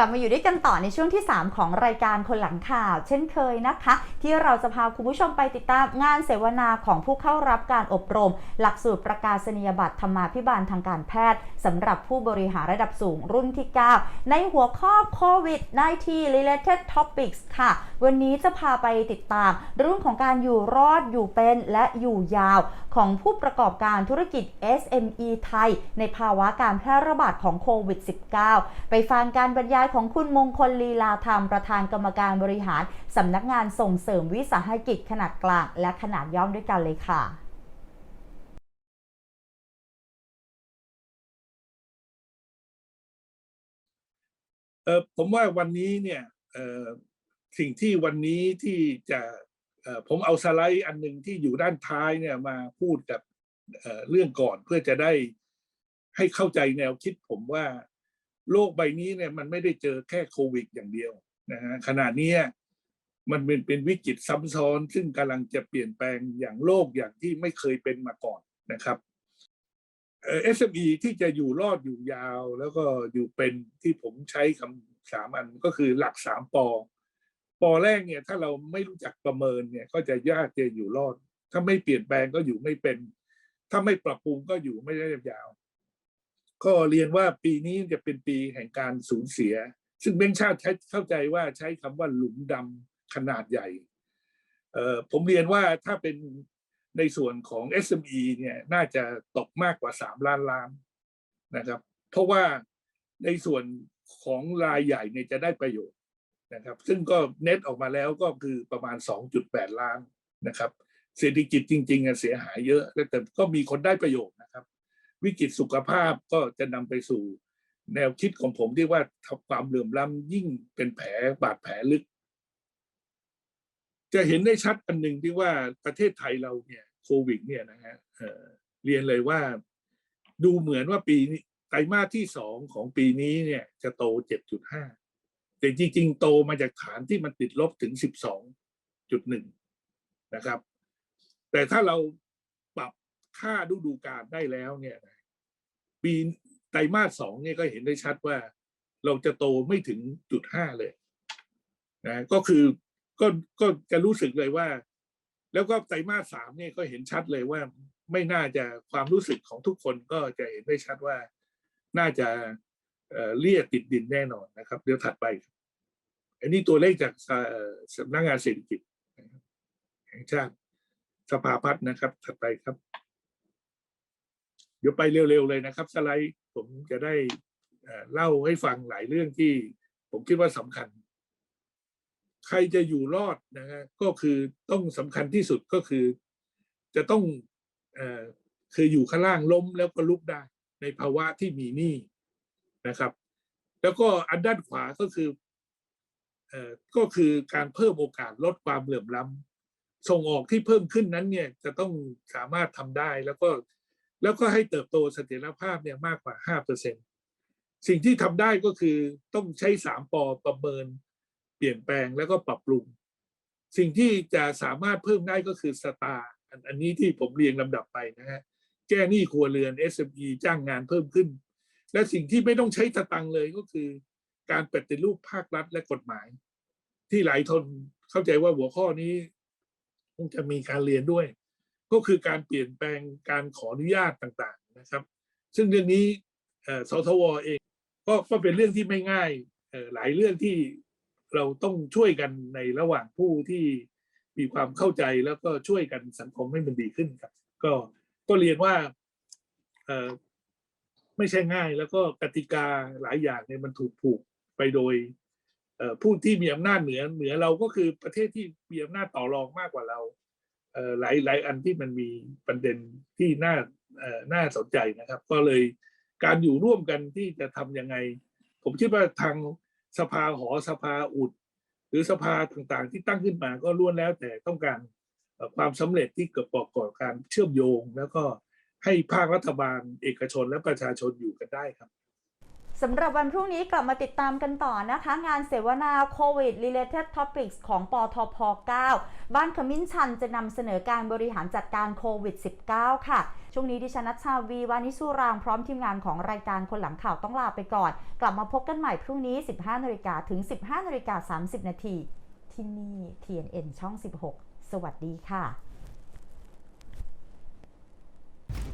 กลับมาอยู่ด้วยกันต่อในช่วงที่ 3 ของรายการคนหลังข่าว เช่นเคยนะคะ ที่เราจะพาคุณผู้ชมไปติดตามงานเสวนาของผู้เข้ารับการอบรม หลักสูตรประกาศนียบัตรธรรมาภิบาลทางการแพทย์สำหรับผู้บริหารระดับสูงรุ่นที่ 9 ในหัวข้อโควิด -19 related topics ค่ะ วันนี้จะพาไปติดตามเรื่องของการอยู่รอดอยู่เป็นและอยู่ยาวของผู้ประกอบการธุรกิจ SME ไทย ในภาวะการแพร่ระบาดของโควิด -19 ไปฟังการบรรยายของคุณมงคลลีลาธรรมประธานกรรมการบริหารสำนักงานส่งเสริมวิสาหกิจขนาดกลางและขนาดย่อมด้วยกันเลยค่ะเออผมว่าวันนี้เนี่ยเออสิ่งที่วันนี้ที่จะเอ่อผมเอาสไลด์อันหนึ่งที่อยู่ด้านท้ายเนี่ยมาพูดกับเอ่อเรื่องก่อนเพื่อจะได้ให้เข้าใจแนวคิดผมว่า โลกใบนี้เนี่ยมันไม่ได้เจอแค่โควิด อย่างเดียวนะฮะขณะเนี้มันเป็นเป็นวิกฤตซ้ำซ้อน ซึ่งกำลังจะเปลี่ยนแปลงอย่างโลกอย่างที่ไม่เคยเป็นมาก่อนนะครับเอ่อ SME ที่จะอยู่รอดอยู่ยาวแล้วก็อยู่เป็นที่ผมใช้คำสามอันก็คือหลักสามปอปอแรกเนี่ยถ้าเราไม่รู้จักประเมินเนี่ยก็จะยากจะอยู่รอด ถ้าไม่เปลี่ยนแปลงก็อยู่ไม่เป็น ถ้าไม่ปรับปรุงก็อยู่ไม่ได้ยาว ก็เรียนว่าปีนี้จะเป็นปีแห่งการสูญเสีย ซึ่งเบงชาติใช้เข้าใจว่าใช้คำว่าหลุมดำขนาดใหญ่ ผมเรียนว่าถ้าเป็นในส่วนของ SME เนี่ยน่าจะตกมากกว่า 3 ล้านล้านนะครับ เพราะว่าในส่วนของรายใหญ่เนี่ยจะได้ประโยชน์นะครับ ซึ่งก็เน็ตออกมาแล้วก็คือประมาณ 2.8 ล้านนะครับ เศรษฐกิจจริงๆเสียหายเยอะแต่ก็มีคนได้ประโยชน์นะครับ วิกฤตสุขภาพก็จะนำไปสู่ แนวคิดของผมที่ว่าความเหลื่อมล้ำยิ่งเป็นแผลบาดแผลลึก จะเห็นได้ชัดอันหนึ่งที่ว่าประเทศไทยเราเนี่ยโควิด เนี่ยนะฮะเรียนเลยว่าดูเหมือนว่าปีนี้ไตรมาสที่สองของปีนี้เนี่ยจะโต 7.5 แต่จริงๆ โตมาจากฐานที่มันติดลบถึง 12.1 นะครับ แต่ถ้าเรา ค่าฤดูกาลได้แล้วเนี่ยปีไตรมาสสองเนี่ยก็เห็นได้ชัดว่า เราจะโตไม่ถึงจุดห้าเลยนะก็คือก็ก็จะรู้สึกเลยว่า แล้วก็ไตรมาสสามเนี่ยก็เห็นชัดเลยว่าไม่น่าจะความรู้สึกของทุกคนก็จะเห็นได้ชัดว่าน่าจะเอ่อเลี่ยติดดินแน่นอนนะครับ เดี๋ยวถัดไป อันนี้ตัวเลขจากสำนักงานเศรษฐกิจแห่งชาติสภาพัฒน์นะครับ ถัดไปครับ เดี๋ยวไปเร็วๆเลยนะครับ สไลด์ผมจะได้เล่าให้ฟังหลายเรื่องที่ผมคิดว่าสำคัญ ใครจะอยู่รอดนะฮะก็คือต้องสำคัญที่สุดก็คือ จะต้องอคืออยู่ข้างล่างล้มแล้วก็ลุกได้ ในภาวะที่มีหนี้นะครับ แล้วก็อันด้านขวาก็คืออก็คือการเพิ่มโอกาสลดความเหลื่อมล้ำส่งออกที่เพิ่มขึ้นนั้นเนี่ยจะต้องสามารถทำได้แล้วก็ แล้วก็ให้เติบโตเสถียรภาพเนี่ยมากกว่า5%สิ่งที่ทำได้ก็คือต้องใช้3ปอประเมิน เปลี่ยนแปลงแล้วก็ปรับปรุง สิ่งที่จะสามารถเพิ่มได้ก็คือสตาร์อันนี้ที่ผมเรียงลำดับไปนะฮะแก้หนี้ครัวเรือน SME จ้างงานเพิ่มขึ้น และสิ่งที่ไม่ต้องใช้สตังเลยก็คือ การปฏิรูปภาครัฐและกฎหมาย ที่หลายคนเข้าใจว่าหัวข้อนี้คงจะมีการเรียนด้วย ก็คือการเปลี่ยนแปลงการขออนุญาตต่างๆนะครับ ซึ่งเรื่องนี้เอ่อสทวเองก็ก็เป็นเรื่องที่ไม่ง่ายหลายเรื่องที่เราต้องช่วยกันในระหว่างผู้ที่มีความเข้าใจแล้วก็ช่วยกันสังคมให้มันดีขึ้นครับ ก็ก็เรียนว่าไม่ใช่ง่าย แล้วก็กติกาหลายอย่างเนี่ยมันถูกผูกไปโดยผู้ที่มีอำนาจเหนือเหนือเราก็คือประเทศที่มีอำนาจต่อรองมากกว่าเรา หลายหลายอันที่มันมีประเด็นที่น่าน่าสนใจนะครับ ก็เลยการอยู่ร่วมกันที่จะทำยังไง ผมคิดว่าทางสภาหอสภาอุด หรือสภาต่างๆ ที่ตั้งขึ้นมาก็ล้วนแล้วแต่ต้องการความสำเร็จที่เกิดประกอบการเชื่อมโยง แล้วก็ให้ภาครัฐบาลเอกชนและประชาชนอยู่กันได้ครับ สำหรับวันพรุ่งนี้กลับมาติดตามกันต่อนะคะ งานเสวนาโควิด related topics ของปทพ 9 บ้านขมิ้นชันจะนำเสนอการบริหารจัดการโควิด -19 ค่ะ ช่วงนี้ดิฉันนัชชาวีวานิสุรางพร้อมทีมงานของรายการคนหลังข่าวต้องลาไปก่อน กลับมาพบกันใหม่พรุ่งนี้ 15นาฬิกาถึง 15นาฬิกา30นาทีที่นี่ TNN ช่อง 16 สวัสดีค่ะ